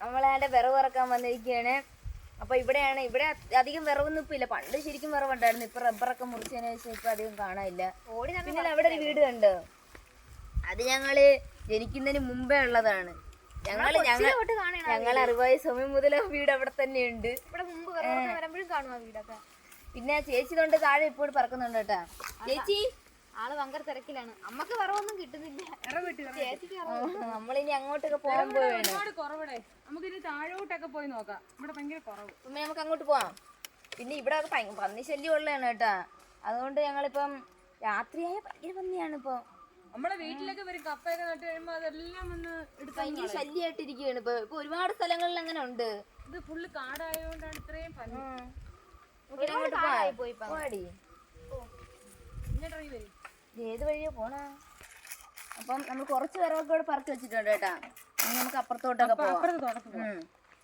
നമ്മളതിന്റെ വിറവ് ഇറക്കാൻ വന്നിരിക്കുകയാണ് അപ്പൊ ഇവിടെയാണ് ഇവിടെ അധികം വിറവൊന്നും ഇപ്പൊ ഇല്ല. പണ്ട് ശരിക്കും വിറവുണ്ടായിരുന്നു. ഇപ്പൊ റബ്ബറൊക്കെ മുറിച്ചതിന് ശേഷം ഇപ്പൊ അധികം കാണാനില്ല. ഓടി പിന്നെ അവിടെ ഒരു വീട് കണ്ടോ? അത് ഞങ്ങൾ ജനിക്കുന്നതിന് മുമ്പേ ഉള്ളതാണ്. ഞങ്ങൾ ഞങ്ങൾ ഞങ്ങൾ അറിവായ സമയം മുതൽ ആ വീട് അവിടെ തന്നെയുണ്ട് ഇവിടെ മുമ്പ് വിറകൊക്കെ വരുമ്പോഴും കാണും ആ വീടൊക്കെ. പിന്നെ ചേച്ചി തൊണ്ട് താഴെ ഇപ്പോഴും പറക്കുന്നുണ്ട് കേട്ടാ. ചേച്ചി. ആൾ ഭയങ്കര തിരക്കിലാണ്. അമ്മയ്ക്ക് വിറവൊന്നും കിട്ടുന്നില്ല. നമ്മളിനി അങ്ങോട്ടൊക്കെ പോകുമ്പോ ഒരുപാട് കുറവടെ. നമുക്ക് ഇനി താഴോട്ടൊക്കെ പോയി നോക്കാം. ഇവിടെ ഭയങ്കര കുറവ്. പിന്നെ നമുക്ക് അങ്ങോട്ട് പോവാം. പിന്നെ ഇവിടെ ഒക്കെ പന്നി ശല്യം ഉള്ളതാണ് കേട്ടാ. അതുകൊണ്ട് ഞങ്ങളിപ്പം രാത്രിയായ ഭയങ്കര പന്നിയാണ് ഇപ്പൊ. നമ്മളെ വീട്ടിലൊക്കെ വരും. കപ്പയൊക്കെ നട്ട് കഴിയുമ്പോ അതെല്ലാം ഒന്ന് എടുത്ത് ഭയങ്കര ശല്യമായിട്ടിരിക്കുകയാണ് ഇപ്പൊ. ഇപ്പൊ ഒരുപാട് സ്ഥലങ്ങളിൽ അങ്ങനെ ഉണ്ട്. ഇത് ഫുള്ള് കാടായതുകൊണ്ടാണ് ഇത്രയും പന്നി. ഏത് വഴിയാ പോണ? അപ്പം നമ്മൾ കുറച്ച് വിറകൊക്കെ ഇവിടെ പറിച്ചു വെച്ചിട്ടുണ്ട് കേട്ടാ. ഇനി നമുക്ക് അപ്പുറത്തോട്ടൊക്കെ.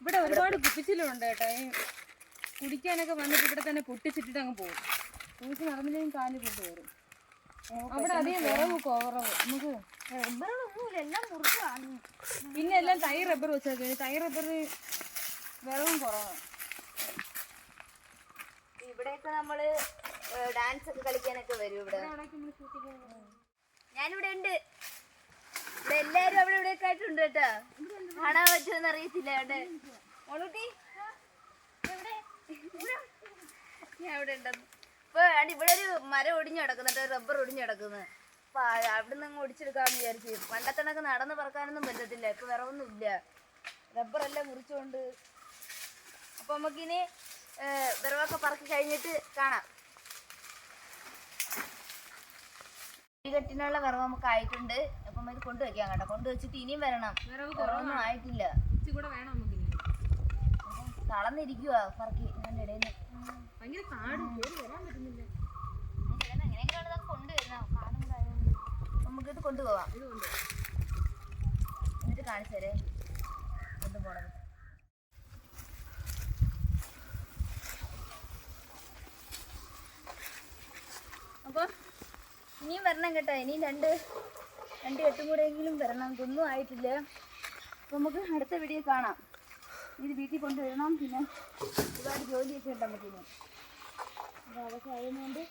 ഇവിടെ ഒരുപാട് കുപ്പിച്ചിലുണ്ട് കേട്ടോ. ഈ കുടിക്കാനൊക്കെ വന്നിട്ട് ഇവിടെ തന്നെ പൊട്ടിച്ചിട്ടിട്ട് അങ്ങ് പോകും. കുടിച്ച് നടന്നില്ലെങ്കിൽ കാൽ കൊണ്ട് വരും. അവിടെ അധികം വിറവ് കുറവ് നമുക്ക് റബ്ബറുകളൊന്നുമില്ല എല്ലാം മുറിച്ചാണ്. പിന്നെ എല്ലാം തൈ റബ്ബർ വെച്ചാൽ തൈ റബ്ബർ വിറവും കുറവാണ്. ഇവിടെയൊക്കെ നമ്മൾ ഡാൻസ് ഒക്കെ കളിക്കാനൊക്കെ വരും ഇവിടെ. ഞാനിവിടെ ഉണ്ട് എല്ലാരും അവിടെ ഇവിടെ ആയിട്ടുണ്ട് കേട്ടോ. കാണാൻ പറ്റുമെന്ന് അറിയത്തില്ല അവിടെ? ഞാൻ ഇവിടെ ഉണ്ടെന്ന്. ഇപ്പൊ ഇവിടെ ഒരു മരം ഒടിഞ്ഞു കിടക്കുന്നുണ്ട് റബ്ബർ ഒടിഞ്ഞു കിടക്കുന്നത് അപ്പൊ അവിടെ നിന്ന് ഒടിച്ചെടുക്കാന്ന് വിചാരിച്ചു. പണ്ടത്തണക്ക് നടന്ന് പറക്കാനൊന്നും പറ്റത്തില്ല ഇപ്പൊ വിറവൊന്നും ഇല്ല. റബ്ബറെല്ലാം മുറിച്ചുകൊണ്ട് അപ്പൊ നമുക്കിനി വിറവൊക്കെ പറക്കി കഴിഞ്ഞിട്ട് കാണാം. കെട്ടിനുള്ള വിറവ് നമുക്ക് ആയിട്ടുണ്ട്. അപ്പം ഇത് കൊണ്ടുവയ്ക്കാം കേട്ടോ. കൊണ്ടുവച്ചിട്ട് ഇനിയും വരണം. കുറവൊന്നും ആയിട്ടില്ല. പറക്കി ഇതിന്റെ ഇടയിൽ നമുക്കിത് കൊണ്ടുപോവാം. എന്നിട്ട് കാണിച്ചു തരേ. കൊണ്ടുപോകണത് അപ്പോൾ ഇനിയും വരണം കേട്ടോ. ഇനിയും രണ്ട് രണ്ട് എട്ടും കൂടെയെങ്കിലും വരണം. ഇതൊന്നും ആയിട്ടില്ല. നമുക്ക് അടുത്ത വീഡിയോ കാണാം. ഇത് വീട്ടിൽ കൊണ്ടുവരണം. പിന്നെ ഒരുപാട് ജോലിയൊക്കെ ഉണ്ട് നമുക്കിനി അപ്പോൾ അതൊക്കെ ആയതുകൊണ്ട്